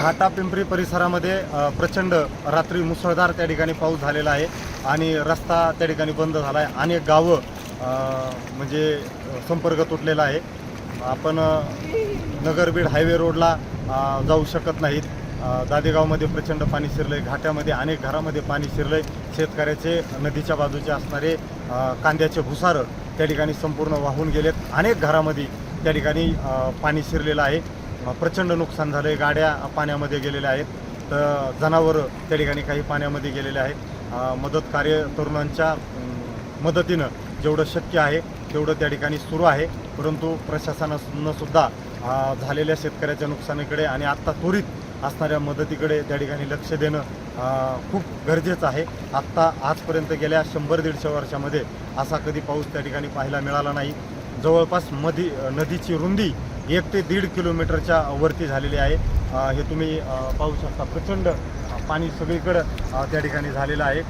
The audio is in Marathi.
घाटा पिंपरी परिसरामध्ये प्रचंड रात्री मुसळधार त्या ठिकाणी पाऊस झालेला आहे आणि रस्ता त्या ठिकाणी बंद झाला आहे अनेक गावं म्हणजे संपर्क तुटलेला आहे. आपण नगरबीड हायवे रोडला जाऊ शकत नाहीत. दादेगावमध्ये प्रचंड पाणी शिरलं आहे घाट्यामध्ये अनेक घरामध्ये पाणी शिरलं आहे शेतकऱ्याचे नदीच्या बाजूचे असणारे कांद्याचे भुसारं त्या ठिकाणी संपूर्ण वाहून गेलेत. अनेक घरामध्ये त्या ठिकाणी पाणी शिरलेलं आहे. प्रचंड नुकसान झालं आहे गाड्या पाण्यामध्ये गेलेल्या आहेत. तर जनावरं त्या ठिकाणी काही पाण्यामध्ये गेलेले आहेत. मदत कार्य तरुणांच्या मदतीनं जेवढं शक्य आहे तेवढं त्या ठिकाणी सुरू आहे. परंतु प्रशासनानं सुद्धा झालेल्या शेतकऱ्याच्या नुकसानीकडे आणि आत्ता त्वरित असणाऱ्या मदतीकडे त्या ठिकाणी लक्ष देणं खूप गरजेचं आहे. आत्ता आजपर्यंत गेल्या शंभर दीडशे वर्षामध्ये असा कधी पाऊस त्या ठिकाणी पाहायला मिळाला नाही. जवळपास मधी नदीची रुंदी एक ते दीड किलोमीटरच्या वरती झालेली आहे. हे तुम्ही पाहू शकता. प्रचंड पाणी सगळीकडं त्या ठिकाणी झालेलं आहे.